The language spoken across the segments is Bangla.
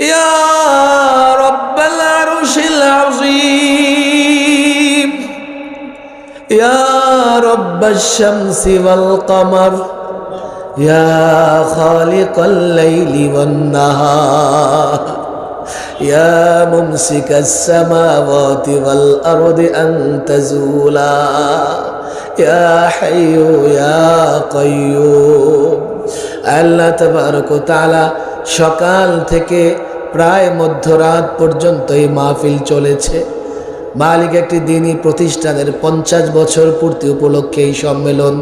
يا رب العرش العظيم يا رب الشمس والقمر يا خالق الليل والنهار يا ممسك السماوات والأرض أن تزولا يا حي يا قيوم আল্লাহ তবারক তাআলা সকাল থেকে প্রায় মধ্যরাত পর্যন্ত এই মাহফিল চলেছে। মালিক একটি দিনই প্রতিষ্ঠানের পঞ্চাশ বছর পূর্তি উপলক্ষে এই সম্মেলন।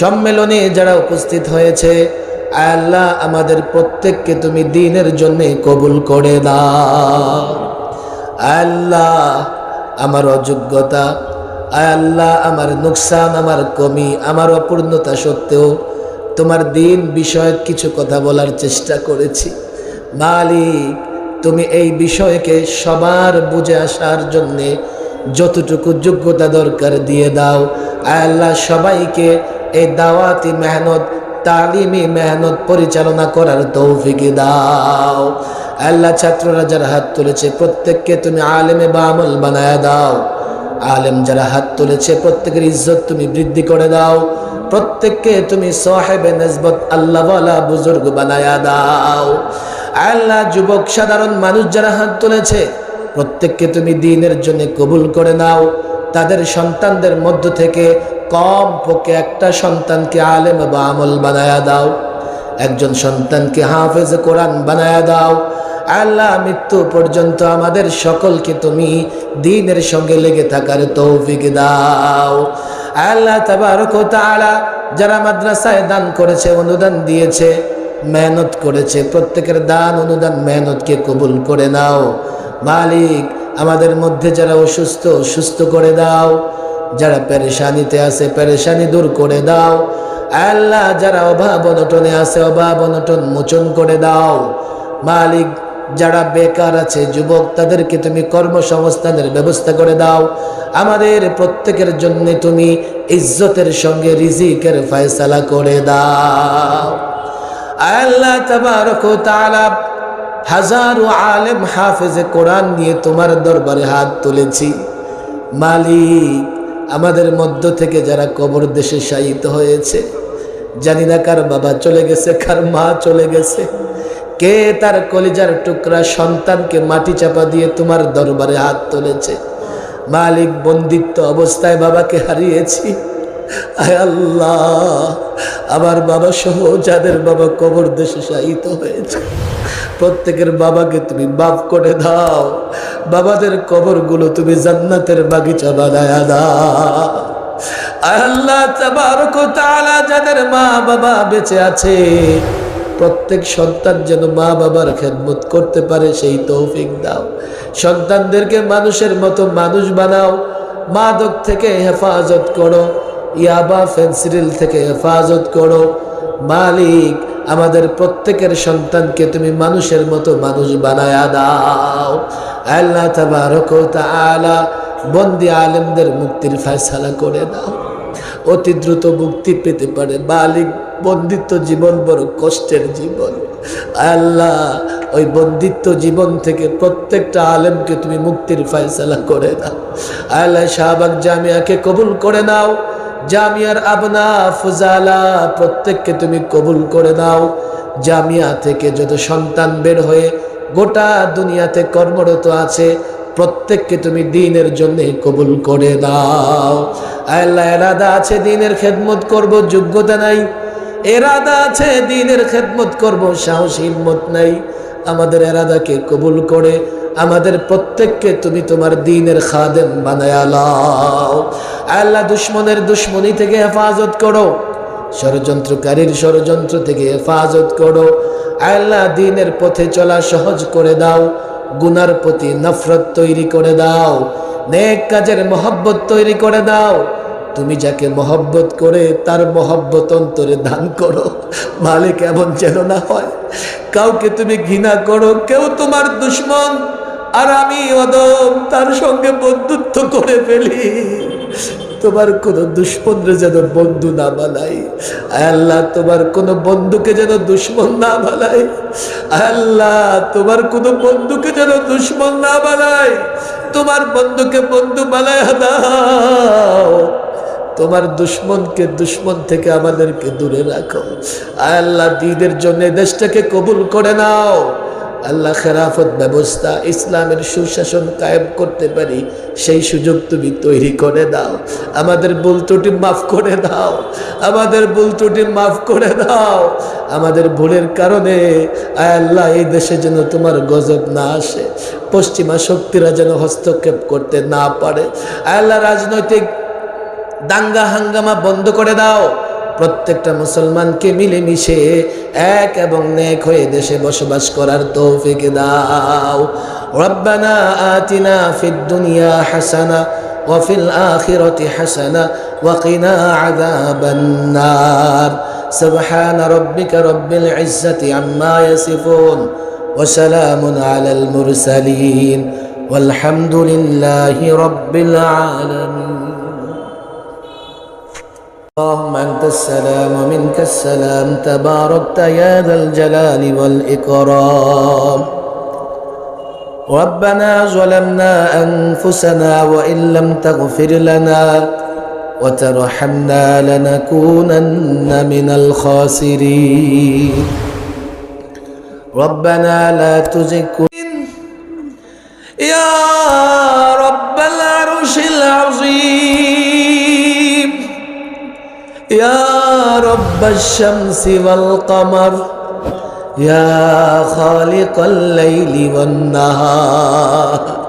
সম্মেলনে যারা উপস্থিত হয়েছে আল্লাহ আমাদের প্রত্যেককে তুমি দিনের জন্য কবুল করে দাও। আল্লাহ আমার অযোগ্যতা আল্লাহ আমার নুকসান, আমার কমি, আমার অপূর্ণতা সত্ত্বেও তোমার দিন বিষয়ে কিছু কথা বলার চেষ্টা করেছি। মালিক, তুমি এই বিষয়কে সবার বুঝে আসার জন্যে যতটুকু যোগ্যতা দরকার দিয়ে দাও। আল্লাহ সবাইকে এই দাওয়াতি মেহনত, তালিমি মেহনত পরিচালনা করার তৌফিক দাও। আল্লাহ ছাত্ররা যারা হাত তুলেছে, প্রত্যেককে তুমি আলেমে বা আমল বানায় দাও। আলেম যারা হাত তুলেছে, প্রত্যেকের ইজ্জত তুমি বৃদ্ধি করে দাও। প্রত্যেককে তুমি সাহেবে নসবত আল্লাহওয়ালা বুজুর্গ বানায়া দাও। আল্লাহ যুবক, সাধারণ মানুষ যারা হাত তুলেছে, প্রত্যেককে তুমি দিনের জন্য কবুল করে নাও। তাদের সন্তানদের মধ্য থেকে কম পক্ষে একটা সন্তানকে আলেম বা আমল বানায়া দাও। একজন সন্তানকে হাফেজ কোরআন বানায়া দাও। আল্লাহ মৃত্যু পর্যন্ত আমাদের সকলকে তুমি দিনের সঙ্গে লেগে থাকার তৌফিক দাও। আল্লাহ তাবারক তাআলা যারা মাদ্রাসায় দান করেছে, অনুদান দিয়েছে মেহনত করেছে। প্রত্যেকের দান অনুদান মেহনতকে কবুল করে নাও। মালিক, আমাদের মধ্যে যারা অসুস্থ, সুস্থ করে দাও। যারা পেরেশানিতে আছে, পেরেশানি দূর করে দাও। আল্লাহ, যারা অভাব অনটনে আছে, অভাব অনটন মোচন করে দাও। মালিক, যারা বেকার আছে, যুবক, তাদেরকে তুমি কর্মসংস্থানের ব্যবস্থা করে দাও। আমাদের প্রত্যেকের জন্য তুমি ইজ্জতের সঙ্গে রিজিকের ফয়সালা করে দাও। আল্লাহ তাআলা হাজারো আলেম হাফেজে কোরআন নিয়ে তোমার দরবারে হাত তুলেছি। মালিক, আমাদের মধ্য থেকে যারা কবর দেশে শায়িত হয়েছে, জানি না কার বাবা চলে গেছে, কার মা চলে গেছে, কে তার কলিজার টুকরা সন্তানকে মাটি চাপা দিয়ে তোমার দরবারে হাত তুলেছে। মালিক, বন্দিত্ব অবস্থায় বাবাকে হারিয়েছি। আল্লাহ, আমার বাবা সহ যাদের বাবা কবর দেশে শায়িত হয়েছে, প্রত্যেকের বাবাকে তুমি বাপ করে দাও, বাবাদের কবরগুলো তুমি জান্নাতের বাগিচা বানায়া দাও। আল্লাহ যাদের মা বাবা বেঁচে আছে, প্রত্যেক সন্তান যেন মা বাবার খেদমত করতে পারে, সেই তৌফিক দাও। সন্তানদেরকে মানুষের মতো মানুষ বানাও, মাদক থেকে হেফাজত করো ইয়াবা ফেন্সিডিল থেকে হেফাজত করো। মালিক, আমাদের প্রত্যেকের সন্তানকে তুমি মানুষের মতো মানুষ বানায়া দাও। আল্লাহ তাবারক তাআলা বন্দি আলেমদের মুক্তির ফয়সালা করে দাও। অতি দ্রুত মুক্তি পেতে পারে মালিক, বন্দিত্ব জীবন বড় কষ্টের জীবন। আল্লাহ, ওই বন্দিত্ব জীবন থেকে প্রত্যেকটা আলেমকে তুমি মুক্তির ফয়সালা করে দাও। আল্লাহ শাহবাগ জামিয়াকে কবুল করে নাও। জামিয়ার আবনা ফুজালা প্রত্যেককে তুমি কবুল করে দাও জামিয়া থেকে যত সন্তান বের হয়ে গোটা দুনিয়াতে কর্মরত আছে, প্রত্যেককে তুমি দিনের জন্য কবুল করে দাও আল্লাহ, এরাদা আছে দিনের খেদমত করব, যোগ্যতা নাই। এরাদা আছে দিনের খেদমত করব, সাহস হিম্মত নাই। আমাদের এরাদাকে কবুল করে, আমাদের প্রত্যেককে তুমি তোমার দিনের খাদেম বানায় লাও। আল্লাহ দুশ্মনের দুশ্মনী থেকে হেফাজত করো, ষড়যন্ত্রকারীর ষড়যন্ত্র থেকে হেফাজত করো। আল্লাহ দিনের পথে চলা সহজ করে দাও, গুনার প্রতি নফরত তৈরি করে দাও, নেক কাজের মহব্বত তৈরি করে দাও তুমি যাকে মহব্বত করে তার মহব্বত অন্তরে দান করো। মালিক এমন যেন না হয়। কাউকে তুমি ঘৃণা করো, কেউ তোমার দুশ্মন, আর আমি অদম তার সঙ্গে বন্ধুত্ব করে ফেলি। তোমার কোনো দুশ্মনরে যেন বন্ধু না বানাই। আল্লাহ, তোমার কোনো বন্ধুকে যেন দুশ্মন না বানাই। আল্লাহ, তোমার কোনো বন্ধুকে যেন দুশ্মন না বানাই। তোমার বন্ধুকে বন্ধু বানায় দাও। তোমার দুশ্মনকে দুশ্মন থেকে আমাদেরকে দূরে রাখো। আল্লাহ, দিনের জন্য দেশটাকে কবুল করে নাও। আল্লাহ খেরাফত ব্যবস্থা, ইসলামের সুশাসন কায়েম করতে পারি, সেই সুযোগ তুমি তৈরি করে দাও। আমাদের ভুল ত্রুটি মাফ করে দাও। আমাদের ভুল ত্রুটি মাফ করে দাও। আমাদের ভুলের কারণে আল্লাহ, এই দেশে যেন তোমার গজব না আসে। পশ্চিমা শক্তিরা যেন হস্তক্ষেপ করতে না পারে। আল্লাহ, রাজনৈতিক দাঙ্গা হাঙ্গামা বন্ধ করে দাও প্রত্যেকটা মুসলমানকে মিলেমিশে এক এবং নেক হয়ে দেশে বসবাস করার তৌফিক দাও রব্বানা আতিনা ফিদ দুনিয়া হাসানা وفي الآخرة حسنة وقنا عذاب النار سبحان ربك رب العزة عما يصفون وسلام على المرسلين والحمد لله رب العالمين اللهم أنت السلام ومنك السلام. تباركت يا ذا الجلال والإكرام. ربنا ظلمنا أنفسنا وإن لم تغفر لنا وترحمنا لنكونن من الخاسرين. ربنا لا تزغ يا رب العرش العظيم. يا رب الشمس والقمر يا خالق الليل والنهار.